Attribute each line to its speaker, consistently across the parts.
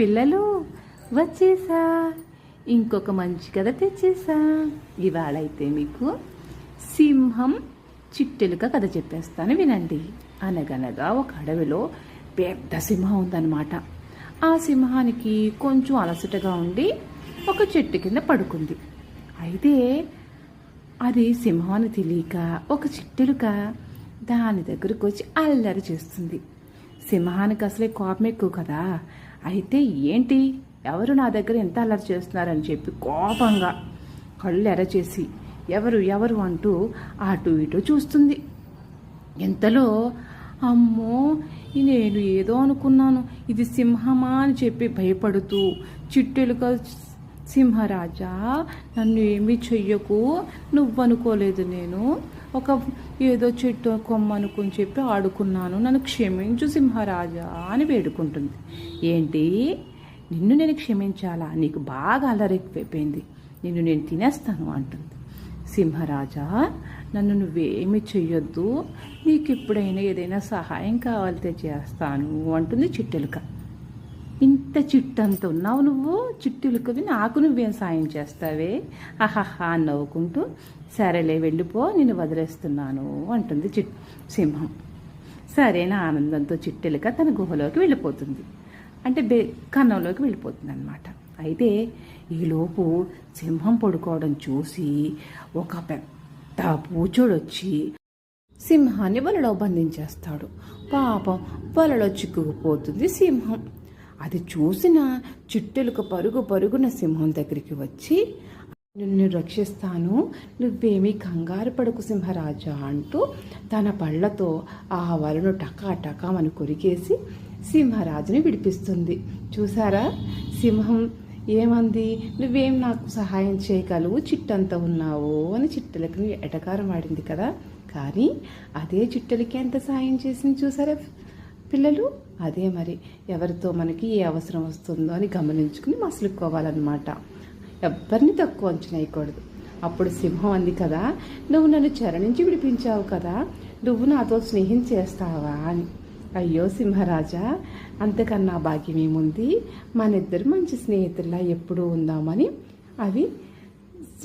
Speaker 1: పిల్లలు వచ్చేసా ఇంకొక మంచి కథ తెచ్చేసా. ఇవాళ అయితే మీకు సింహం చిట్టెలుక కథ చెప్పేస్తాను వినండి. అనగనగా ఒక అడవిలో పెద్ద సింహం ఉందన్నమాట. ఆ సింహానికి కొంచెం అలసటగా ఉండి ఒక చెట్టు కింద పడుకుంది. అయితే అది సింహాన్ని తెలియక ఒక చిట్టెలుక దాని దగ్గరకు వచ్చి అల్లరి చేస్తుంది. సింహానికి అసలే కోపం ఎక్కువ కదా. అయితే ఏంటి? ఎవరు నా దగ్గర ఎంత అల్లరి చేస్తున్నారని చెప్పి కోపంగా కళ్ళు ఎరచేసి ఎవరు ఎవరు అంటూ అటు ఇటు చూస్తుంది. ఇంతలో అమ్మో నేను ఏదో అనుకున్నాను. ఇది సింహమా అని చెప్పి భయపడుతూ చిట్టెలుక సింహరాజా నన్ను ఏమీ చెయ్యకు నువ్వనుకోలేదు నేను. ఒక ఏదో చెట్టు కొమ్మ అనుకుని చెప్పి ఆడుకున్నాను. నన్ను క్షమించు సింహరాజా అని వేడుకుంటుంది. ఏంటి? నిన్ను నేను క్షమించాలా? నీకు బాగా అలరెక్కిపోయింది నిన్ను నేను తినేస్తాను అంటుంది. సింహరాజా నన్ను నువ్వేమి చెయ్యొద్దు. నీకు ఎప్పుడైనా ఏదైనా సహాయం కావాలితే చేస్తాను అంటుంది చిట్టెలుక. ఇంత చిట్టంత ఉన్నావు నువ్వు చిట్టులకవి నాకు నువ్వేం సాయం చేస్తావే? అహహా నవ్వుకుంటూ సరేలే వెళ్ళిపో నేను వదిలేస్తున్నాను అంటుంది చిట్ సింహం. సరేనా ఆనందంతో చిట్టెలుక తన గుహలోకి వెళ్ళిపోతుంది. అంటే బే కన్నంలోకి వెళ్ళిపోతుంది అనమాట అయితే ఈలోపు సింహం పడుకోవడం చూసి ఒక పెద్ద పూచోడు వచ్చి సింహాన్ని వలలో బంధించేస్తాడు. పాపం వలలో చిక్కుకుపోతుంది సింహం. అది చూసిన చిట్టెలుక పరుగు పరుగున సింహం దగ్గరికి వచ్చి నిన్ను రక్షిస్తాను నువ్వేమీ కంగారు పడకు సింహరాజా అంటూ తన పళ్ళతో ఆ వలను టకా టకామని కొరికేసి సింహరాజుని విడిపిస్తుంది. చూసారా సింహం ఏమంది? నువ్వేం నాకు సహాయం చేయగలవు? చిట్టంత ఉన్నావు? అని చిట్టెలకి ఎటకారం ఆడింది కదా. కానీ అదే చిట్టెలకి ఎంత సహాయం చేసింది చూసారా? పిల్లలు? అదే మరి. ఎవరితో మనకి ఏ అవసరం వస్తుందో అని గమనించుకుని మసులుకోవాలన్నమాట. ఎవరిని తక్కువ అంచనా వేయకూడదు. అప్పుడు సింహం అంది కదా నువ్వు నన్ను చెర నుంచి విడిపించావు కదా నువ్వు నాతో స్నేహం చేస్తావా? అని. అయ్యో సింహరాజా అంతకన్నా భాగ్యం ఏముంది? మన ఇద్దరు మంచి స్నేహితుల్లా ఎప్పుడూ ఉందామని. అవి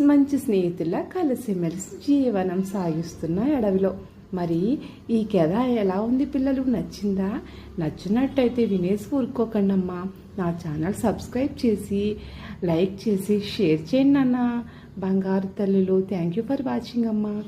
Speaker 1: మంచి స్నేహితుల్లా కలిసిమెలిసి జీవనం సాగిస్తున్న అడవిలో. మరి ఈ కథ ఎలా ఉంది పిల్లలు నచ్చిందా? నచ్చినట్టయితే వినేసి ఊరుకోకండి అమ్మా నా ఛానల్ సబ్స్క్రైబ్ చేసి లైక్ చేసి షేర్ చేయండి అన్న. బంగారు తల్లులు థ్యాంక్ యూ ఫర్ వాచింగ్ అమ్మా.